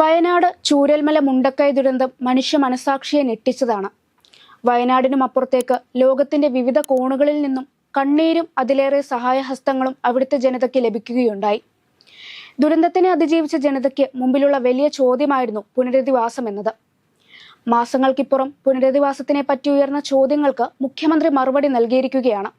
വയനാട് ചൂരൽമല മുണ്ടക്കൈ ദുരന്തം മനുഷ്യ മനസാക്ഷിയെ ഞെട്ടിച്ചതാണ്. വയനാടിനും അപ്പുറത്തേക്ക് ലോകത്തിന്റെ വിവിധ കോണുകളിൽ നിന്നും കണ്ണീരും അതിലേറെ സഹായഹസ്തങ്ങളും അവിടുത്തെ ജനതയ്ക്ക് ലഭിക്കുകയുണ്ടായി. ദുരന്തത്തിനെ അതിജീവിച്ച ജനതയ്ക്ക് മുമ്പിലുള്ള വലിയ ചോദ്യമായിരുന്നു പുനരധിവാസം എന്നത്. മാസങ്ങൾക്കിപ്പുറം പുനരധിവാസത്തിനെ പറ്റി ഉയർന്ന ചോദ്യങ്ങൾക്ക് മുഖ്യമന്ത്രി മറുപടി നൽകിയിരിക്കുകയാണ്.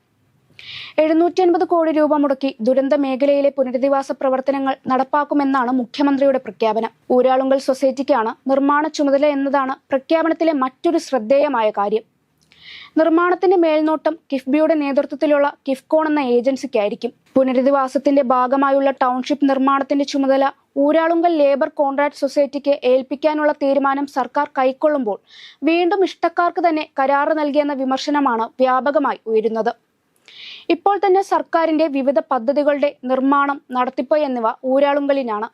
എഴുന്നൂറ്റി അൻപത് കോടി രൂപ മുടക്കി ദുരന്ത മേഖലയിലെ പുനരധിവാസ പ്രവർത്തനങ്ങൾ നടപ്പാക്കുമെന്നാണ് മുഖ്യമന്ത്രിയുടെ പ്രഖ്യാപനം. ഊരാളുങ്കൽ സൊസൈറ്റിക്കാണ് നിർമ്മാണ ചുമതല എന്നതാണ് പ്രഖ്യാപനത്തിലെ മറ്റൊരു ശ്രദ്ധേയമായ കാര്യം. നിർമ്മാണത്തിന്റെ മേൽനോട്ടം കിഫ്ബിയുടെ നേതൃത്വത്തിലുള്ള കിഫ്കോൺ എന്ന ഏജൻസിക്കായിരിക്കും. പുനരധിവാസത്തിന്റെ ഭാഗമായുള്ള ടൗൺഷിപ്പ് നിർമ്മാണത്തിന്റെ ചുമതല ഊരാളുങ്കൽ ലേബർ കോൺട്രാക്ട് സൊസൈറ്റിക്ക് ഏൽപ്പിക്കാനുള്ള തീരുമാനം സർക്കാർ കൈക്കൊള്ളുമ്പോൾ വീണ്ടും ഇഷ്ടക്കാർക്ക് തന്നെ കരാറ് നൽകിയെന്ന വിമർശനമാണ് വ്യാപകമായി ഉയരുന്നത്. ഇപ്പോൾ തന്നെ സർക്കാരിന്റെ വിവിധ പദ്ധതികളുടെ നിർമ്മാണം നടത്തിപ്പ് എന്നിവ ഊരാളുങ്കലിനാണ്.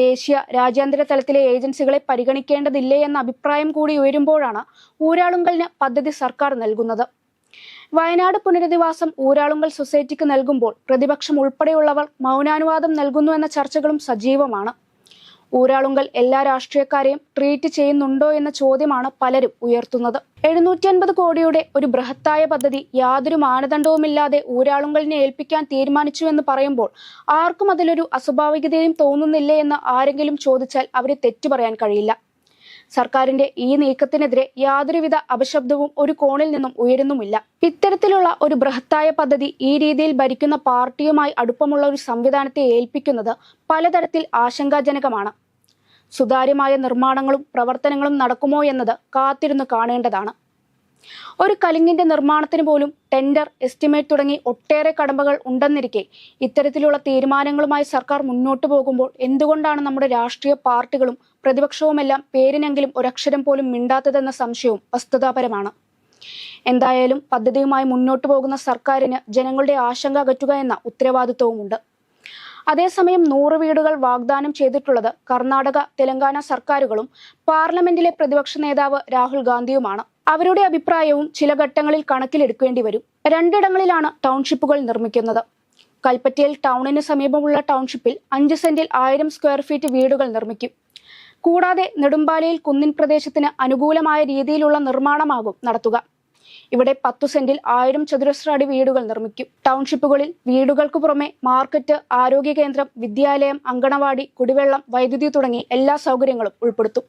ദേശീയ രാജ്യാന്തര തലത്തിലെ ഏജൻസികളെ പരിഗണിക്കേണ്ടതില്ലേ എന്ന അഭിപ്രായം കൂടി ഉയരുമ്പോഴാണ് ഊരാളുങ്കലിന് പദ്ധതി സർക്കാർ നൽകുന്നത്. വയനാട് പുനരധിവാസം ഊരാളുങ്കൽ സൊസൈറ്റിക്ക് നൽകുമ്പോൾ പ്രതിപക്ഷം ഉൾപ്പെടെയുള്ളവർ മൗനാനുവാദം നൽകുന്നു എന്ന ചർച്ചകളും സജീവമാണ്. ഊരാളുങ്കൽ എല്ലാ രാഷ്ട്രീയക്കാരെയും ട്രീറ്റ് ചെയ്യുന്നുണ്ടോ എന്ന ചോദ്യമാണ് പലരും ഉയർത്തുന്നത്. എഴുന്നൂറ്റി അൻപത് കോടിയുടെ ഒരു ബൃഹത്തായ പദ്ധതി യാതൊരു മാനദണ്ഡവുമില്ലാതെ ഊരാളുങ്കലിനെ ഏൽപ്പിക്കാൻ തീരുമാനിച്ചു എന്ന് പറയുമ്പോൾ ആർക്കും അതിലൊരു അസ്വാഭാവികതയും തോന്നുന്നില്ലേ എന്ന് ആരെങ്കിലും ചോദിച്ചാൽ അവരെ തെറ്റു പറയാൻ കഴിയില്ല. സർക്കാരിന്റെ ഈ നീക്കത്തിനെതിരെ യാതൊരുവിധ അപശബ്ദവും ഒരു കോണിൽ നിന്നും ഉയരുന്നുമില്ല. ഇത്തരത്തിലുള്ള ഒരു ബൃഹത്തായ പദ്ധതി ഈ രീതിയിൽ ഭരിക്കുന്ന പാർട്ടിയുമായി അടുപ്പമുള്ള ഒരു സംവിധാനത്തെ ഏൽപ്പിക്കുന്നത് പലതരത്തിൽ ആശങ്കാജനകമാണ്. സുതാര്യമായ നിർമ്മാണങ്ങളും പ്രവർത്തനങ്ങളും നടക്കുമോ എന്നത് കാത്തിരുന്നു കാണേണ്ടതാണ്. ഒരു കലിങ്ങിന്റെ നിർമ്മാണത്തിന് പോലും ടെൻഡർ എസ്റ്റിമേറ്റ് തുടങ്ങി ഒട്ടേറെ കടമ്പകൾ ഉണ്ടെന്നിരിക്കെ ഇത്തരത്തിലുള്ള തീരുമാനങ്ങളുമായി സർക്കാർ മുന്നോട്ടു പോകുമ്പോൾ എന്തുകൊണ്ടാണ് നമ്മുടെ രാഷ്ട്രീയ പാർട്ടികളും പ്രതിപക്ഷവുമെല്ലാം പേരിനെങ്കിലും ഒരക്ഷരം പോലും മിണ്ടാത്തതെന്ന സംശയവും വസ്തുതാപരമാണ്. എന്തായാലും പദ്ധതിയുമായി മുന്നോട്ടു പോകുന്ന സർക്കാരിന് ജനങ്ങളുടെ ആശങ്ക അകറ്റുക എന്ന ഉത്തരവാദിത്വവുമുണ്ട്. അതേസമയം നൂറ് വീടുകൾ വാഗ്ദാനം ചെയ്തിട്ടുള്ളത് കർണാടക തെലങ്കാന സർക്കാരുകളും പാർലമെന്റിലെ പ്രതിപക്ഷ നേതാവ് രാഹുൽ ഗാന്ധിയുമാണ്. അവരുടെ അഭിപ്രായവും ചില ഘട്ടങ്ങളിൽ കണക്കിലെടുക്കേണ്ടി വരും. രണ്ടിടങ്ങളിലാണ് ടൗൺഷിപ്പുകൾ നിർമ്മിക്കുന്നത്. കൽപ്പറ്റയിൽ ടൗണിന് സമീപമുള്ള ടൗൺഷിപ്പിൽ അഞ്ച് സെന്റിൽ ആയിരം സ്ക്വയർ ഫീറ്റ് വീടുകൾ നിർമ്മിക്കും. കൂടാതെ നെടുമ്പാലയിൽ കുന്നിൻ പ്രദേശത്തിന് അനുകൂലമായ രീതിയിലുള്ള നിർമ്മാണമാകും നടത്തുക. ഇവിടെ പത്തു സെന്റിൽ ആയിരം ചതുരശ്ര അടി വീടുകൾ നിർമ്മിക്കും. ടൗൺഷിപ്പുകളിൽ വീടുകൾക്ക് പുറമെ മാർക്കറ്റ് ആരോഗ്യ കേന്ദ്രം വിദ്യാലയം അങ്കണവാടി കുടിവെള്ളം വൈദ്യുതി തുടങ്ങി എല്ലാ സൗകര്യങ്ങളും ഉൾപ്പെടുത്തും.